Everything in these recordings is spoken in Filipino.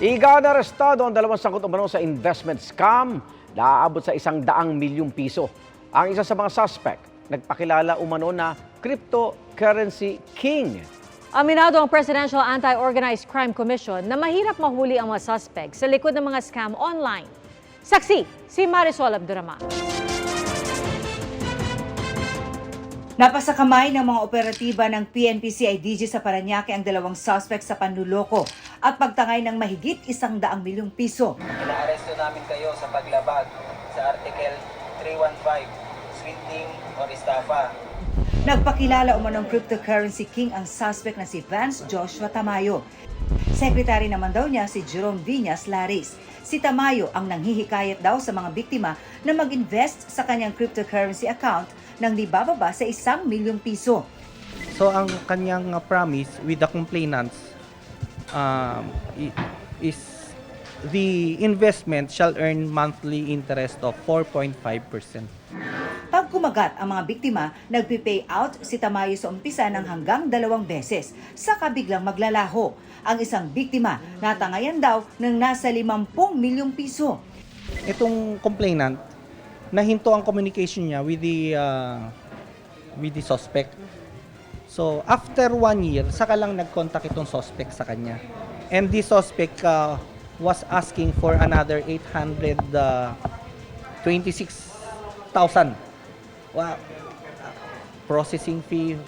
Iga na arestado ang dalawang sangkot umano sa investment scam na aabot sa isang daang milyong piso. Ang isa sa mga suspect, nagpakilala umano na cryptocurrency king. Aminado ang Presidential Anti-Organized Crime Commission na mahirap mahuli ang mga suspect sa likod ng mga scam online. Saksi, si Marisol Abduraman. Napasa kamay ng mga operatiba ng PNP-CIDG sa Paranaque ang dalawang suspect sa panluloko at pagtangay ng mahigit isang daang milyong piso. Inaaresto namin kayo sa paglabag sa Article 315, Sweeting or Estafa. Nagpakilala umanong cryptocurrency king ang suspect na si Vance Joshua Tamayo. Secretary naman daw niya si Jerome Viñas Laris. Si Tamayo ang nanghihikayat daw sa mga biktima na mag-invest sa kanyang cryptocurrency account nang di bababa sa isang milyong piso. So ang kanyang uh, promise with the complainants um, is the investment shall earn monthly interest of 4.5%. Pag kumagat ang mga biktima, nagpi-pay out si Tamayo sa umpisa ng hanggang dalawang beses, saka biglang maglalaho. Ang isang biktima natangayan daw ng nasa 50 milyong piso. Itong complainant, nahinto ang communication niya with the uh, with the suspect. So after one year, saka lang nag-contact itong suspect sa kanya. And the suspect uh, was asking for another 826,000 wow. processing fee,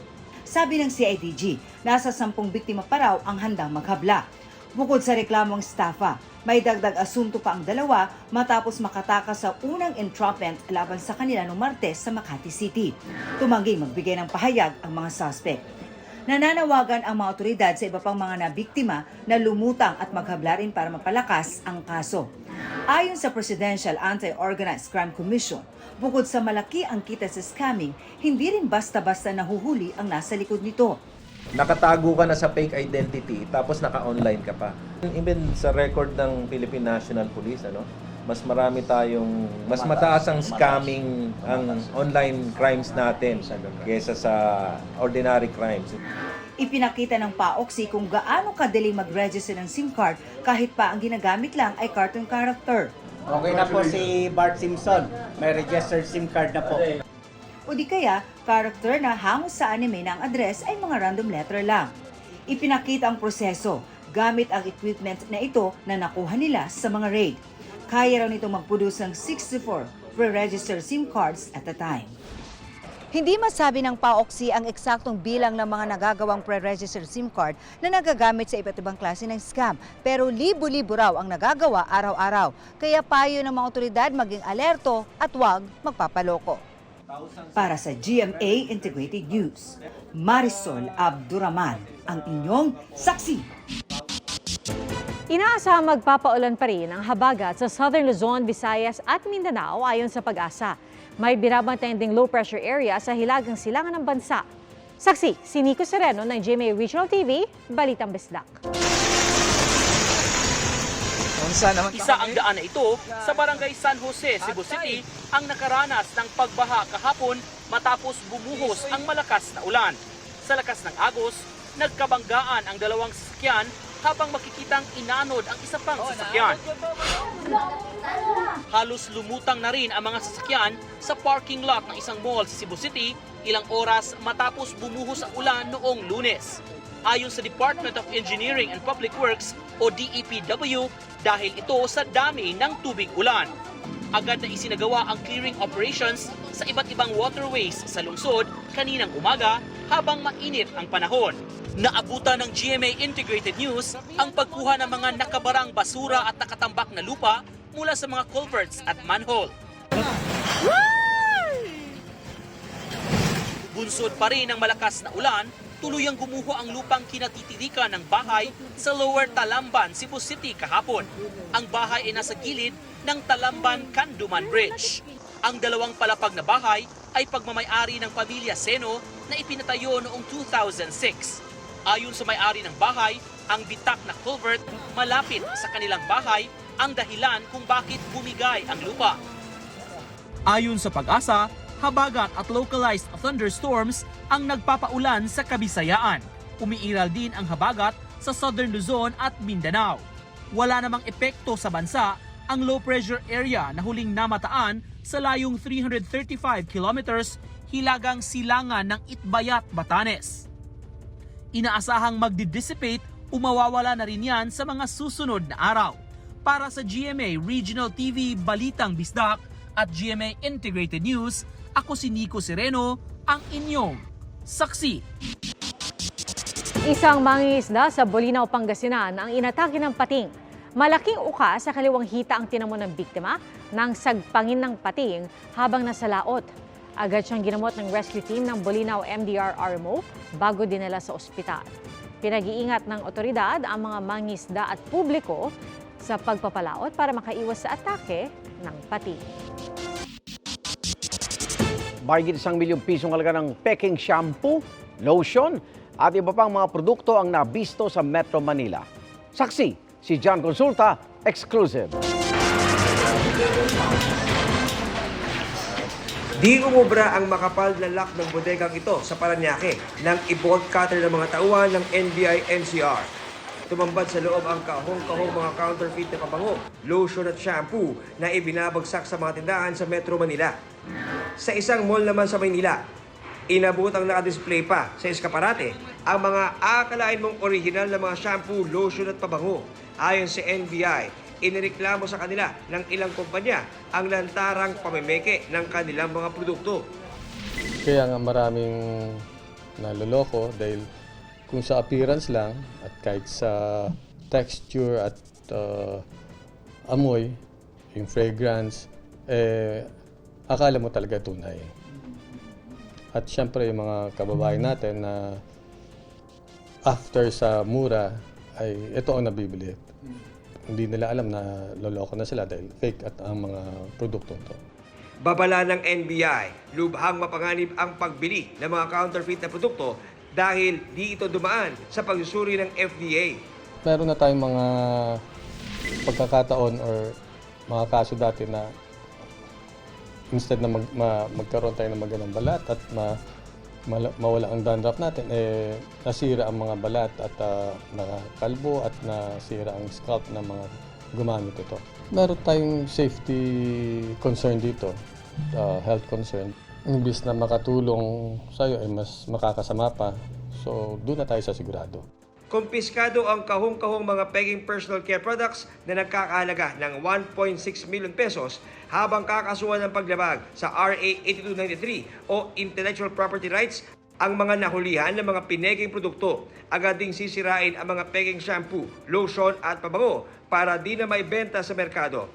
Sabi ng CIDG, nasa 10 biktima pa raw ang handang maghabla. Bukod sa reklamong staffa, may dagdag asunto pa ang dalawa matapos makatakas sa unang entrapment laban sa kanila noong Martes sa Makati City. Tumanggi magbigay ng pahayag ang mga suspect. Nananawagan ang mga otoridad sa iba pang mga nabiktima na lumutang at maghabla rin para mapalakas ang kaso. Ayon sa Presidential Anti-Organized Crime Commission, bukod sa malaki ang kita sa scamming, hindi rin basta-basta nahuhuli ang nasa likod nito. nakatago ka na sa fake identity tapos naka-online ka pa. Even sa record ng Philippine National Police, ano, mas marami tayong mas mataas ang scamming ang online crimes natin kaysa sa ordinary crimes. Ipinakita ng PAOXI kung gaano kadali mag-register ng SIM card kahit pa ang ginagamit lang ay cartoon character. Okay na po si Bart Simpson. May registered SIM card na po. O di kaya, character na hango sa anime na ang address ay mga random letter lang. Ipinakita ang proseso gamit ang equipment na ito na nakuha nila sa mga raid. Kaya raw nito magproduce ng 64 pre-registered SIM cards at a time. Hindi masabi ng PAOXI ang eksaktong bilang ng mga nagagawang pre-registered SIM card na nagagamit sa iba't ibang klase ng scam. Pero libo-libo raw ang nagagawa araw-araw. Kaya payo ng mga otoridad maging alerto at huwag magpapaloko. Para sa GMA Integrated News, Marisol Abduraman, ang inyong saksi. Inaasahang magpapaulan pa rin ang habagat sa Southern Luzon, Visayas at Mindanao ayon sa pag-asa. May birabantay ding low pressure area sa hilagang silangan ng bansa. Saksi, si Nico Sereno ng GMA Regional TV, Balitang Bisdak. Isa ang daan na ito sa barangay San Jose, Cebu City ang nakaranas ng pagbaha kahapon matapos bumuhos ang malakas na ulan. Sa lakas ng agos, nagkabanggaan ang dalawang sasakyan habang makikitang inanod ang isa pang sasakyan. Halos lumutang na rin ang mga sasakyan sa parking lot ng isang mall sa Cebu City ilang oras matapos bumuhos ang ulan noong lunes. Ayon sa Department of Engineering and Public Works o DEPW dahil ito sa dami ng tubig ulan. Agad na isinagawa ang clearing operations sa iba't ibang waterways sa lungsod kaninang umaga habang mainit ang panahon. Naabutan ng GMA Integrated News ang pagkuha ng mga nakabarang basura at nakatambak na lupa mula sa mga culverts at manhole. Bunsod pa rin ng malakas na ulan, tuluyang gumuho ang lupang kinatitirikan ng bahay sa Lower Talamban, Cebu City kahapon. Ang bahay ay nasa gilid ng Talamban Kanduman Bridge. Ang dalawang palapag na bahay ay pagmamayari ng pamilya Seno na ipinatayo noong 2006. Ayon sa may-ari ng bahay, ang bitak na culvert malapit sa kanilang bahay ang dahilan kung bakit bumigay ang lupa. Ayon sa pag-asa, habagat at localized thunderstorms ang nagpapaulan sa Kabisayaan. Umiiral din ang habagat sa Southern Luzon at Mindanao. wala namang epekto sa bansa ang low pressure area na huling namataan sa layong 335 kilometers hilagang silangan ng Itbayat, Batanes. Inaasahang magdi-dissipate o mawawala na rin yan sa mga susunod na araw. Para sa GMA Regional TV Balitang Bisdak at GMA Integrated News, ako si Nico Sereno, ang inyong saksi. Isang mangingisda sa Bolinaw, Pangasinan ang inatake ng pating. Malaking uka sa kaliwang hita ang tinamo ng biktima ng sagpangin ng pating habang nasa laot. Agad siyang ginamot ng rescue team ng Bolinaw MDR RMO bago dinala sa ospital. Pinag-iingat ng otoridad ang mga mangisda at publiko sa pagpapalaot para makaiwas sa atake ng pating. Mahigit isang milyong pisong halaga ng peking shampoo, lotion at iba pang mga produkto ang nabisto sa Metro Manila. Saksi, si John Consulta, exclusive. Di umubra ang makapal na lock ng bodegang ito sa Paranaque nang i-bolt cutter ng mga tauhan ng NBI NCR. Tumambad sa loob ang kahong-kahong mga counterfeit na pabango, lotion at shampoo na ibinabagsak sa mga tindahan sa Metro Manila. Sa isang mall naman sa Maynila, inabot ang nakadisplay pa sa eskaparate ang mga akalain mong original na mga shampoo, lotion at pabango. Ayon sa NBI, inireklamo sa kanila ng ilang kumpanya ang lantarang pamemeke ng kanilang mga produkto. Kaya nga maraming naloloko dahil kung sa appearance lang at kahit sa texture at uh, amoy, yung fragrance, eh, akala mo talaga tunay. At syempre yung mga kababayan natin na after sa mura ay ito ang nabibili. Hindi nila alam na loloko na sila dahil fake at ang mga produkto to. Babala ng NBI, lubhang mapanganib ang pagbili ng mga counterfeit na produkto dahil di ito dumaan sa pagsusuri ng FDA. meron na tayong mga pagkakataon or mga kaso dati na instead na mag, ma- magkaroon tayo ng magandang balat at ma, mala- mawala ang dandruff natin, eh, nasira ang mga balat at uh, nakakalbo at nasira ang scalp ng mga gumamit ito. Meron tayong safety concern dito, uh, health concern. Imbis na makatulong sa'yo, ay mas makakasama pa. So, doon na tayo sa sigurado. Kumpiskado ang kahong-kahong mga peking personal care products na nagkakahalaga ng 1.6 million pesos habang kakasuhan ng paglabag sa RA 8293 o Intellectual Property Rights ang mga nahulihan ng mga pineking produkto. Agad ding sisirain ang mga peking shampoo, lotion at pabango para di na maibenta sa merkado.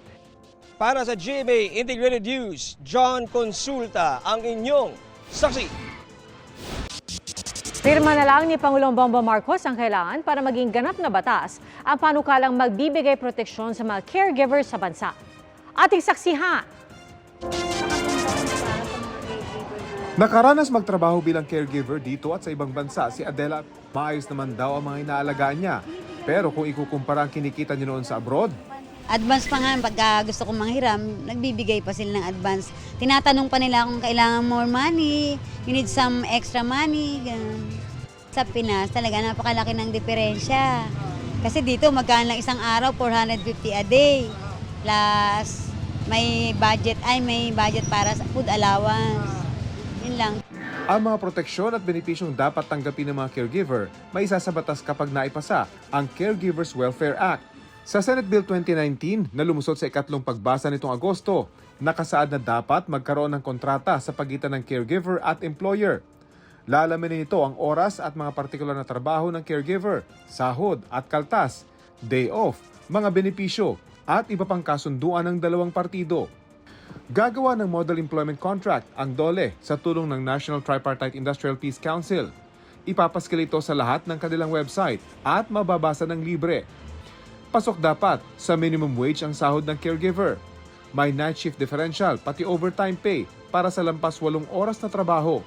Para sa GMA Integrated News, John Consulta ang inyong saksi. Pirma na lang ni Pangulong Bongbong Marcos ang kailangan para maging ganap na batas ang panukalang magbibigay proteksyon sa mga caregivers sa bansa. Ating saksihan, Nakaranas magtrabaho bilang caregiver dito at sa ibang bansa si Adela. Maayos naman daw ang mga inaalagaan niya. Pero kung ikukumpara ang kinikita niya noon sa abroad, Advance pa nga, pagka gusto kong manghiram, nagbibigay pa sila ng advance. Tinatanong pa nila kung kailangan more money, you need some extra money, ganun. Sa Pinas, talaga napakalaki ng diferensya. Kasi dito, magkano lang isang araw, 450 a day. Plus, may budget, ay may budget para sa food allowance. Yun lang. ang mga proteksyon at benepisyong dapat tanggapin ng mga caregiver may sa batas kapag naipasa ang Caregivers Welfare Act. Sa Senate Bill 2019 na lumusot sa ikatlong pagbasa nitong Agosto, nakasaad na dapat magkaroon ng kontrata sa pagitan ng caregiver at employer. Lalamin nito ang oras at mga partikular na trabaho ng caregiver, sahod at kaltas, day off, mga benepisyo at iba pang kasunduan ng dalawang partido. Gagawa ng Model Employment Contract ang DOLE sa tulong ng National Tripartite Industrial Peace Council. Ipapaskil ito sa lahat ng kanilang website at mababasa ng libre. Pasok dapat sa minimum wage ang sahod ng caregiver. May night shift differential pati overtime pay para sa lampas walong oras na trabaho.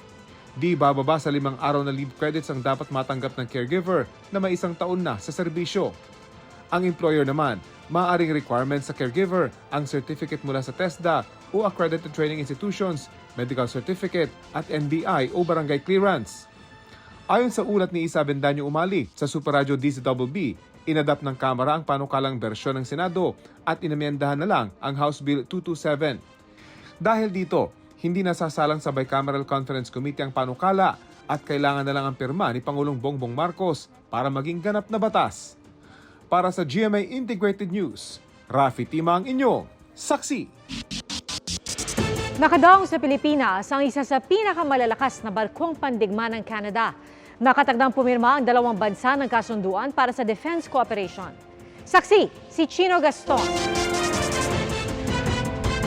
Di bababa sa limang araw na leave credits ang dapat matanggap ng caregiver na may isang taon na sa serbisyo. Ang employer naman, maaaring requirement sa caregiver ang certificate mula sa TESDA o accredited training institutions, medical certificate at NBI o barangay clearance. Ayon sa ulat ni Isa Bendanyo Umali sa Super Radio DZBB, Inadapt ng Kamara ang panukalang bersyon ng Senado at inamyendahan na lang ang House Bill 227. Dahil dito, hindi nasasalang sa Bicameral Conference Committee ang panukala at kailangan na lang ang pirma ni Pangulong Bongbong Marcos para maging ganap na batas. Para sa GMA Integrated News, Rafi Tima ang inyong saksi. Nakadaong sa Pilipinas ang isa sa pinakamalalakas na barkong pandigma ng Canada. Nakatagdang pumirma ang dalawang bansa ng kasunduan para sa defense cooperation. Saksi, si Chino Gaston.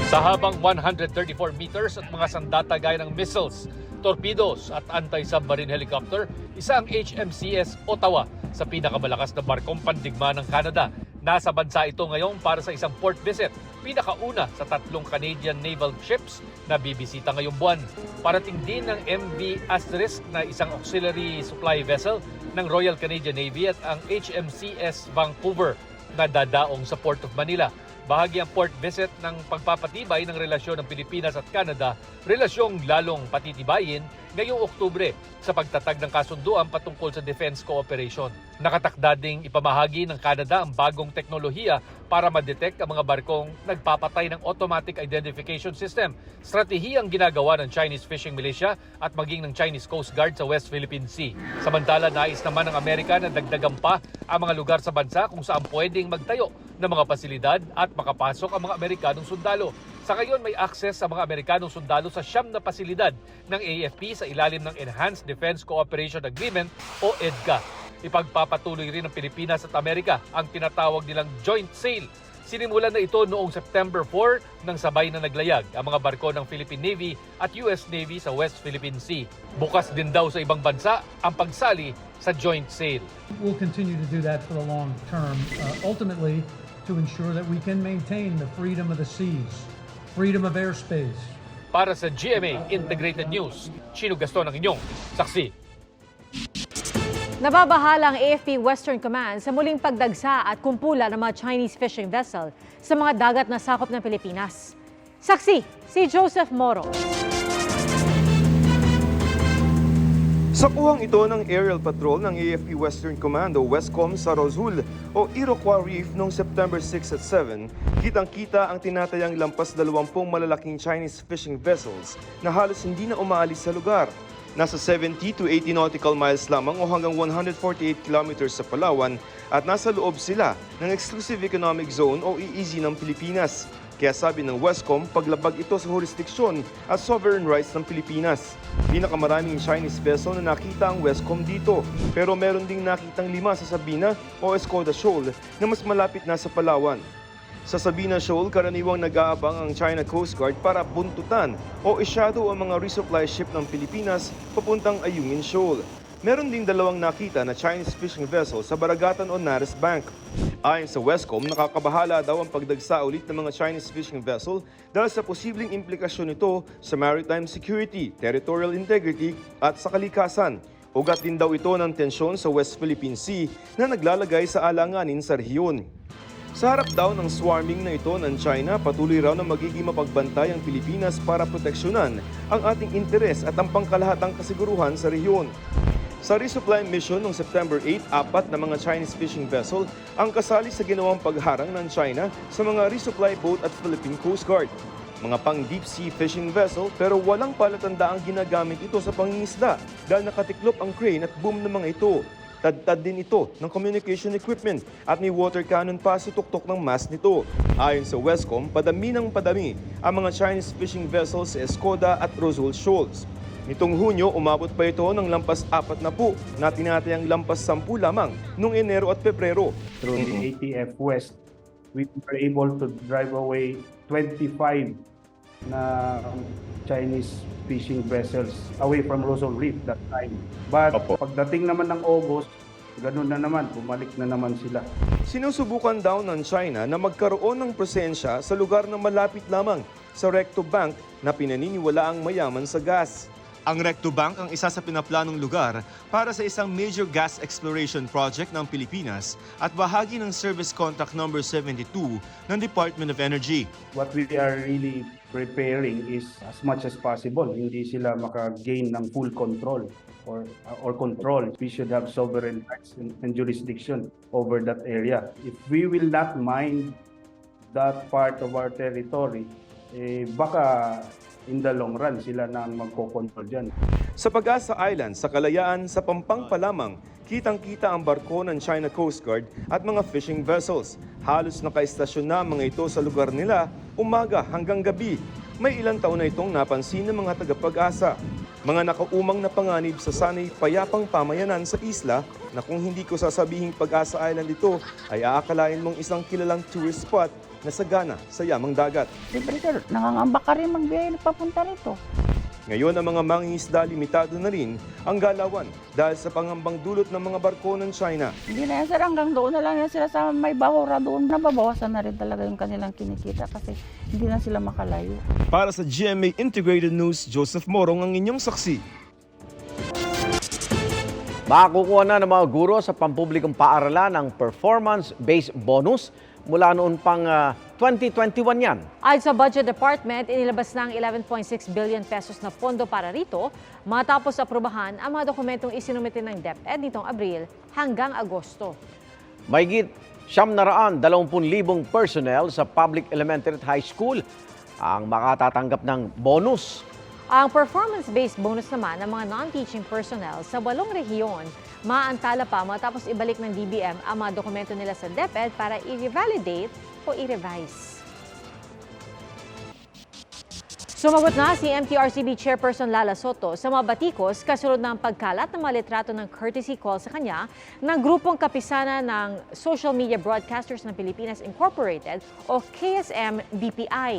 Sa habang 134 meters at mga sandata gaya ng missiles, torpedoes at anti-submarine helicopter, isa ang HMCS Ottawa sa pinakamalakas na barkong pandigma ng Canada. Nasa bansa ito ngayon para sa isang port visit, pinakauna sa tatlong Canadian naval ships na bibisita ngayong buwan. Parating din ng MV Asterisk na isang auxiliary supply vessel ng Royal Canadian Navy at ang HMCS Vancouver na dadaong sa Port of Manila. Bahagi ang port visit ng pagpapatibay ng relasyon ng Pilipinas at Canada, relasyong lalong patitibayin ngayong Oktubre sa pagtatag ng kasunduan patungkol sa defense cooperation. Nakatakda ding ipamahagi ng Canada ang bagong teknolohiya para ma-detect ang mga barkong nagpapatay ng automatic identification system. Stratehiyang ginagawa ng Chinese fishing militia at maging ng Chinese Coast Guard sa West Philippine Sea. Samantala, nais naman ng Amerika na dagdagan pa ang mga lugar sa bansa kung saan pwedeng magtayo ng mga pasilidad at makapasok ang mga Amerikanong sundalo. Sa ngayon, may access sa mga Amerikanong sundalo sa siyam na pasilidad ng AFP sa ilalim ng Enhanced Defense Cooperation Agreement o EDCA. Ipagpapatuloy rin ng Pilipinas at Amerika ang tinatawag nilang joint sale. Sinimulan na ito noong September 4 nang sabay na naglayag ang mga barko ng Philippine Navy at US Navy sa West Philippine Sea. Bukas din daw sa ibang bansa ang pagsali sa joint sale. We'll continue to do that for the long term, uh, ultimately to ensure that we can maintain the freedom of the seas, freedom of airspace. Para sa GMA Integrated News, Chino Gaston ang inyong saksi. Nababahala ang AFP Western Command sa muling pagdagsa at kumpula ng mga Chinese fishing vessel sa mga dagat na sakop ng Pilipinas. Saksi, si Joseph Moro. Sa ito ng aerial patrol ng AFP Western Command o Westcom sa Rosul o Iroquois Reef noong September 6 at 7, kitang-kita ang tinatayang lampas 20 malalaking Chinese fishing vessels na halos hindi na umaalis sa lugar. Nasa 70 to 80 nautical miles lamang o hanggang 148 kilometers sa Palawan at nasa loob sila ng Exclusive Economic Zone o EEZ ng Pilipinas. Kaya sabi ng Westcom, paglabag ito sa jurisdiksyon at sovereign rights ng Pilipinas. Pinakamaraming Chinese vessel na nakita ang Westcom dito. Pero meron ding nakitang lima sa Sabina o Escoda Shoal na mas malapit na sa Palawan. Sa Sabina Shoal, karaniwang nag-aabang ang China Coast Guard para buntutan o isyado ang mga resupply ship ng Pilipinas papuntang Ayungin Shoal. Meron ding dalawang nakita na Chinese fishing vessel sa Baragatan o Nares Bank. Ayon sa Westcom, nakakabahala daw ang pagdagsa ulit ng mga Chinese fishing vessel dahil sa posibleng implikasyon nito sa maritime security, territorial integrity at sa kalikasan. Ugat din daw ito ng tensyon sa West Philippine Sea na naglalagay sa alanganin sa rehiyon. Sa harap daw ng swarming na ito ng China, patuloy raw na magiging mapagbantay ang Pilipinas para proteksyonan ang ating interes at ang pangkalahatang kasiguruhan sa rehiyon. Sa resupply mission noong September 8, apat na mga Chinese fishing vessel ang kasali sa ginawang pagharang ng China sa mga resupply boat at Philippine Coast Guard. Mga pang deep sea fishing vessel pero walang palatanda ang ginagamit ito sa pangingisda dahil nakatiklop ang crane at boom ng mga ito. Tadtad din ito ng communication equipment at may water cannon pa sa tuktok ng mast nito. Ayon sa Westcom, padami ng padami ang mga Chinese fishing vessels sa Escoda at Rosal Shoals. Nitong Hunyo, umabot pa ito ng lampas apat na po na tinatayang lampas sampu lamang noong Enero at Pebrero. Through the ATF West, we were able to drive away 25 na Chinese fishing vessels away from Rosal Reef that time. But pagdating naman ng August, ganun na naman, bumalik na naman sila. Sinusubukan daw ng China na magkaroon ng presensya sa lugar na malapit lamang sa Recto Bank na pinaniniwala ang mayaman sa gas. Ang Recto Bank ang isa sa pinaplanong lugar para sa isang major gas exploration project ng Pilipinas at bahagi ng Service Contract Number 72 ng Department of Energy. What we are really preparing is as much as possible, hindi sila maka-gain ng full control or or control. We should have sovereign rights and, and jurisdiction over that area. If we will not mind that part of our territory, eh, baka in the long run sila na ang magkocontrol dyan. Sa Pag-asa Island, sa Kalayaan, sa Pampanga lamang, kitang-kita ang barko ng China Coast Guard at mga fishing vessels. Halos nakaistasyon na mga ito sa lugar nila, umaga hanggang gabi. May ilang taon na itong napansin ng mga tagapag-asa. Mga nakaumang na panganib sa sanay payapang pamayanan sa isla na kung hindi ko sasabihing Pag-asa Island ito ay aakalain mong isang kilalang tourist spot na sagana sa yamang dagat. Siyempre sir, nangangamba ka rin magbiyahe papunta rito. Ngayon ang mga mangingisda limitado na rin ang galawan dahil sa pangambang dulot ng mga barko ng China. Hindi na yan sir, hanggang doon na lang yan sila sa may bahura doon. Nababawasan na rin talaga yung kanilang kinikita kasi hindi na sila makalayo. Para sa GMA Integrated News, Joseph Morong ang inyong saksi. Makukuha na ng mga guro sa pampublikong paaralan ng performance-based bonus mula noon pang ah, 2021 yan. Ayon sa Budget Department, inilabas na ang 11.6 billion pesos na pondo para rito matapos aprubahan ang mga dokumentong isinumite ng DepEd nitong Abril hanggang Agosto. Mahigit siyam na raan, 20,000 personnel sa public elementary at high school ang makatatanggap ng bonus. Ang performance-based bonus naman ng mga non-teaching personnel sa walong rehiyon maantala pa matapos ibalik ng DBM ang mga dokumento nila sa DepEd para i-revalidate o i-revise. Sumagot na si MTRCB Chairperson Lala Soto sa mga batikos kasunod ng pagkalat ng mga litrato ng courtesy call sa kanya ng grupong kapisana ng Social Media Broadcasters ng Pilipinas Incorporated o KSM-BPI.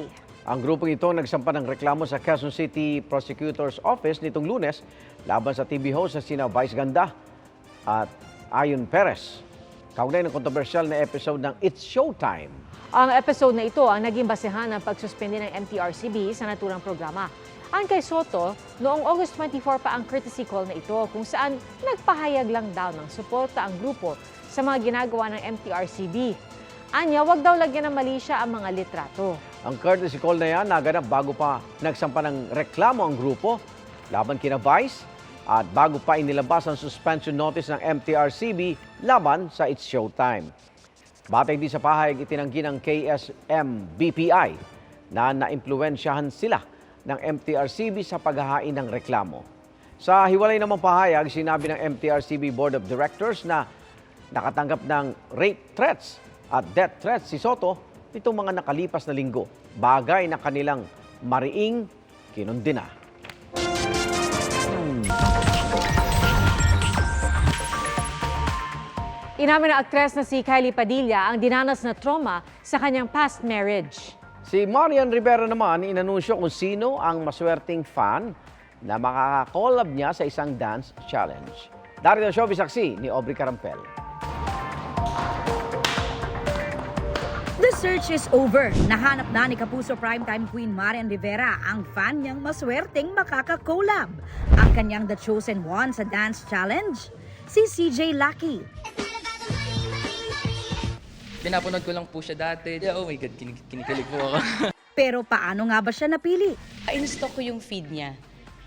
Ang grupong ito nagsampa ng reklamo sa Quezon City Prosecutor's Office nitong lunes laban sa TV host sa sina Vice Ganda at Ayon Perez. Kaugnay ng kontrobersyal na episode ng It's Showtime. Ang episode na ito ang naging basehan ng pagsuspende ng MTRCB sa naturang programa. Ang kay Soto, noong August 24 pa ang courtesy call na ito kung saan nagpahayag lang daw ng suporta ang grupo sa mga ginagawa ng MTRCB. Anya, wag daw lagyan ng mali siya ang mga litrato. Ang courtesy call na yan naganap bago pa nagsampa ng reklamo ang grupo laban kina Vice at bago pa inilabas ang suspension notice ng MTRCB laban sa It's Showtime. Batay di sa pahayag itinanggi ng KSM-BPI na naimpluwensyahan sila ng MTRCB sa paghahain ng reklamo. Sa hiwalay namang pahayag, sinabi ng MTRCB Board of Directors na nakatanggap ng rape threats at death threats si Soto nitong mga nakalipas na linggo. Bagay na kanilang mariing kinundina. Inamin ng aktres na si Kylie Padilla ang dinanas na trauma sa kanyang past marriage. Si Marian Rivera naman inanunsyo kung sino ang maswerteng fan na makakakollab niya sa isang dance challenge. Darito Showbiz Saksi ni Aubrey Carampel. The search is over. Nahanap na ni Kapuso Primetime Queen Marian Rivera ang fan niyang maswerteng makaka-collab. Ang kanyang The Chosen One sa Dance Challenge, si CJ Lucky. Pinapanood ko lang po siya dati. Yeah, oh my God, kinig- kinikilig po ako. Pero paano nga ba siya napili? In-stock ko yung feed niya.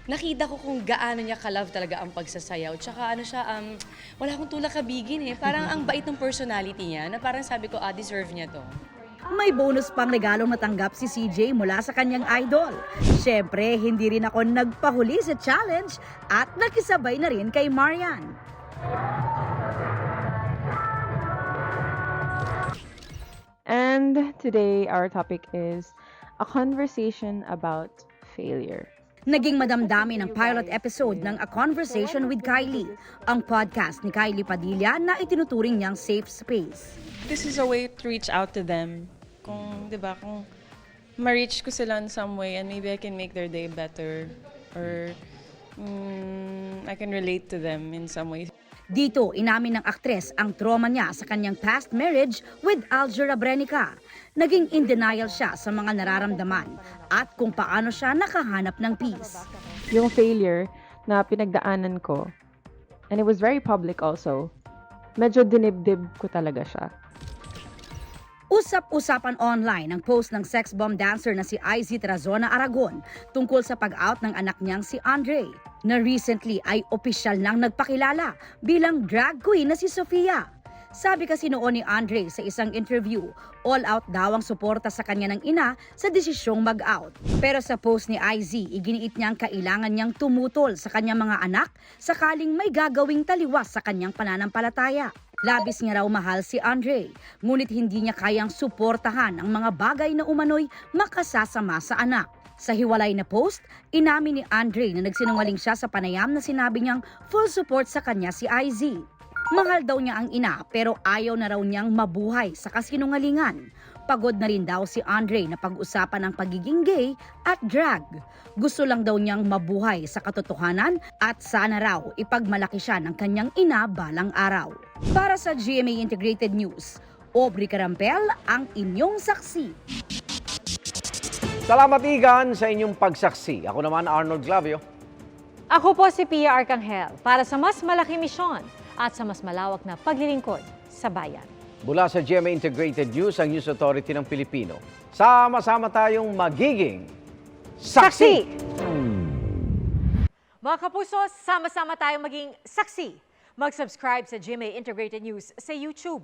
Nakita ko kung gaano niya ka-love talaga ang pagsasayaw. Tsaka ano siya, um, wala akong tulak kabigin eh. Parang ang bait ng personality niya na parang sabi ko, ah, deserve niya to. May bonus pang regalong natanggap si CJ mula sa kanyang idol. Siyempre, hindi rin ako nagpahuli sa challenge at nakisabay na rin kay Marian. And today our topic is a conversation about failure. Naging madamdami ng pilot episode ng A Conversation with Kylie, ang podcast ni Kylie Padilla na itinuturing niyang safe space. This is a way to reach out to them. Kung, di ba, kung ma-reach ko sila in some way and maybe I can make their day better or mm, I can relate to them in some way. Dito, inamin ng aktres ang trauma niya sa kanyang past marriage with Aljura Brenica. Naging in denial siya sa mga nararamdaman at kung paano siya nakahanap ng peace. yung failure na pinagdaanan ko, and it was very public also, medyo dinibdib ko talaga siya. Usap-usapan online ang post ng sex bomb dancer na si IZ Trazona Aragon tungkol sa pag-out ng anak niyang si Andre na recently ay opisyal nang nagpakilala bilang drag queen na si Sofia. Sabi kasi noon ni Andre sa isang interview, all out daw ang suporta sa kanya ng ina sa desisyong mag-out. Pero sa post ni IZ, iginiit niyang kailangan niyang tumutol sa kanyang mga anak sakaling may gagawing taliwas sa kanyang pananampalataya. Labis niya raw mahal si Andre, ngunit hindi niya kayang suportahan ang mga bagay na umano'y makasasama sa anak. Sa hiwalay na post, inamin ni Andre na nagsinungaling siya sa panayam na sinabi niyang full support sa kanya si IZ. Mahal daw niya ang ina pero ayaw na raw niyang mabuhay sa kasinungalingan. Pagod na rin daw si Andre na pag-usapan ang pagiging gay at drag. Gusto lang daw niyang mabuhay sa katotohanan at sana raw ipagmalaki siya ng kanyang ina balang araw. Para sa GMA Integrated News, Aubrey Carampel ang inyong saksi. Salamat Igan sa inyong pagsaksi. Ako naman Arnold Glavio. Ako po si Pia Arcangel para sa mas malaki misyon at sa mas malawak na paglilingkod sa bayan. Mula sa GMA Integrated News, ang News Authority ng Pilipino. Sama-sama tayong magiging saksi! Mga kapuso, sama-sama tayong maging saksi. Mag-subscribe sa GMA Integrated News sa YouTube.